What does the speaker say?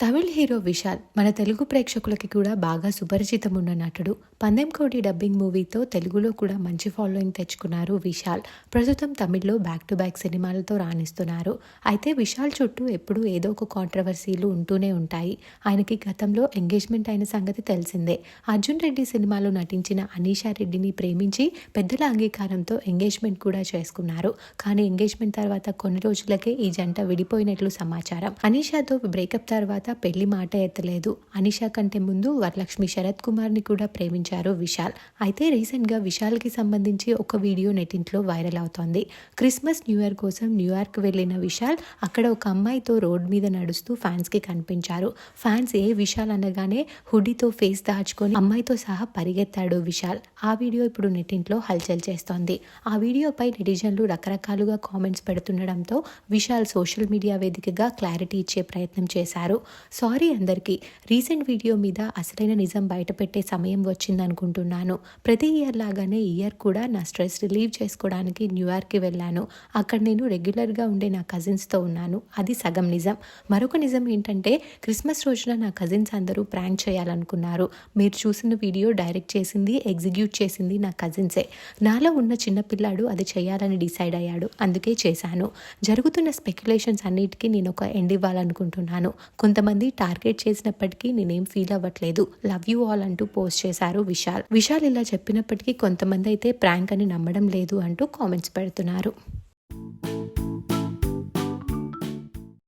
Tamil hero Vishal మన తెలుగు ప్రేక్షకులకి కూడా బాగా సుపరిచితం ఉన్న నటుడు. పందెం కోటి డబ్బింగ్ మూవీతో తెలుగులో కూడా మంచి ఫాలోయింగ్ తెచ్చుకున్నారు విశాల్. ప్రస్తుతం తమిళ్ళో బ్యాక్ టు బ్యాక్ సినిమాలతో రాణిస్తున్నారు. అయితే విశాల్ చుట్టూ ఎప్పుడూ ఏదో ఒక కాంట్రవర్సీలు ఉంటూనే ఉంటాయి. ఆయనకి గతంలో ఎంగేజ్మెంట్ అయిన సంగతి తెలిసిందే. అర్జున్ రెడ్డి సినిమాలో నటించిన అనీషా రెడ్డిని ప్రేమించి పెద్దల అంగీకారంతో ఎంగేజ్మెంట్ కూడా చేసుకున్నారు. కానీ ఎంగేజ్మెంట్ తర్వాత కొన్ని రోజులకే ఈ జంట విడిపోయినట్లు సమాచారం. అనీషాతో బ్రేకప్ తర్వాత పెళ్ళి మాట ఎత్తలేదు. అనిష కంటే ముందు వరలక్ష్మి శరత్ కుమార్ని కూడా ప్రేమించారు విశాల్. అయితే రీసెంట్గా విశాల్కి సంబంధించి ఒక వీడియో నెటింట్లో వైరల్ అవుతోంది. క్రిస్మస్ న్యూ ఇయర్ కోసం న్యూయార్క్ వెళ్ళిన విశాల్ అక్కడ ఒక అమ్మాయితో రోడ్ మీద నడుస్తూ ఫ్యాన్స్కి కనిపించారు. ఫ్యాన్స్ ఏ విశాల్ అనగానే హుడీతో ఫేస్ దాచుకొని అమ్మాయితో సహా పరిగెత్తాడు విశాల్. ఆ వీడియో ఇప్పుడు నెట్టింట్లో హల్చల్ చేస్తోంది. ఆ వీడియోపై నెటిజన్లు రకరకాలుగా కామెంట్స్ పెడుతుండడంతో విశాల్ సోషల్ మీడియా వేదికగా క్లారిటీ ఇచ్చే ప్రయత్నం చేశారు. సారీ అందరికీ. రీసెంట్ వీడియో మీద అసలైన నిజం బయటపెట్టే సమయం వచ్చిందనుకుంటున్నాను. ప్రతి ఇయర్ లాగానే ఈ ఇయర్ కూడా నా స్ట్రెస్ రిలీవ్ చేసుకోవడానికి న్యూయార్క్కి వెళ్ళాను. అక్కడ నేను రెగ్యులర్గా ఉండే నా కజిన్స్తో ఉన్నాను. అది సగం నిజం. మరొక నిజం ఏంటంటే క్రిస్మస్ రోజున నా కజిన్స్ అందరూ ప్రాంక్ చేయాలనుకున్నారు. మీరు చూసిన వీడియో డైరెక్ట్ చేసింది ఎగ్జిక్యూట్ చేసింది నా కజిన్సే. నాలో ఉన్న చిన్న పిల్లాడు అది చేయాలని డిసైడ్ అయ్యాడు. అందుకే చేశాను. జరుగుతున్న స్పెక్యులేషన్స్ అన్నిటికీ నేను ఒక ఎండ్ ఇవ్వాలనుకుంటున్నాను. కొంతమంది మంది టార్గెట్ చేసినప్పటికీ నేనేం ఫీల్ అవ్వట్లేదు. లవ్ యూ ఆల్ అంటూ పోస్ట్ చేశారు విశాల్. విశాల్ ఇలా చెప్పినప్పటికీ కొంతమంది అయితే ప్రాంక్ అని నమ్మడం లేదు అంటూ కామెంట్స్ పెడుతున్నారు.